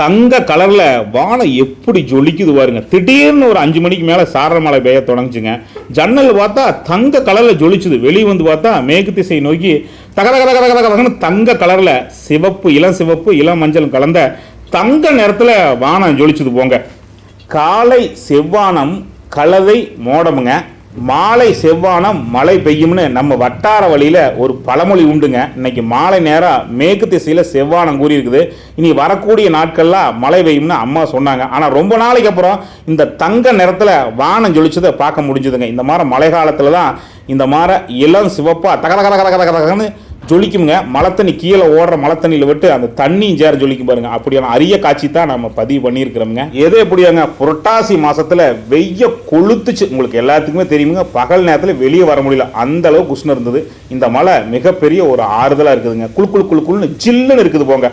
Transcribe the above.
தங்க கலரில் வானம் எப்படி ஜொலிக்குது பாருங்க. திடீர்னு ஒரு அஞ்சு மணிக்கு மேலே சாரல் மழை பெய்ய தொடங்குச்சுங்க. ஜன்னல் பார்த்தா தங்க கலரில் ஜொலிச்சுது. வெளியே வந்து பார்த்தா மேற்கு திசை நோக்கி தகர தக தக தக தங்க கலரில் சிவப்பு இளம் சிவப்பு இளம் மஞ்சள் கலந்த தங்க நேரத்தில் வானம் ஜொலிச்சுது போங்க. காலை செவ்வானம் கலவை மோடமுங்க. மாலை செவ்வானம் மழை பெய்யும்னு நம்ம வட்டார வழியில் ஒரு பழமொழி உண்டுங்க. இன்னைக்கு மாலை நேரம் மேற்கு திசையில் செவ்வானம் கூறியிருக்குது இனி வரக்கூடிய நாட்கள்லாம் மழை பெய்யும்னு அம்மா சொன்னாங்க. ஆனால் ரொம்ப நாளைக்கு அப்புறம் இந்த தங்க நிறத்தில் வானம் ஜொலிச்சதை பார்க்க முடிஞ்சுதுங்க. இந்த மாதிரி மழை காலத்தில் தான் இந்த மாதிரி இளம் சிவப்பாக தக கத கத கத தக ஜொலிக்குங்க மலத்தண்ணி தண்ணி கீழே ஓடுற மலத்தண்ணியில் விட்டு அந்த தண்ணியும் சேர ஜொலிக்கும் பாருங்க. அப்படியான அரிய காட்சி தான் நம்ம பதிவு பண்ணியிருக்கிறோமுங்க. எது எப்படியாங்க? புரட்டாசி மாசத்துல வெய்ய கொளுத்துச்சு. உங்களுக்கு எல்லாத்துக்குமே தெரியுமுங்க. பகல் நேரத்தில் வெளியே வர முடியல. அந்த அளவுக்கு உஷ்ணம் இருந்தது. இந்த மழை மிகப்பெரிய ஒரு ஆறுதலாக இருக்குதுங்க. குளு குழு குளு குளுன்னு ஜில்லுன்னு இருக்குது போங்க.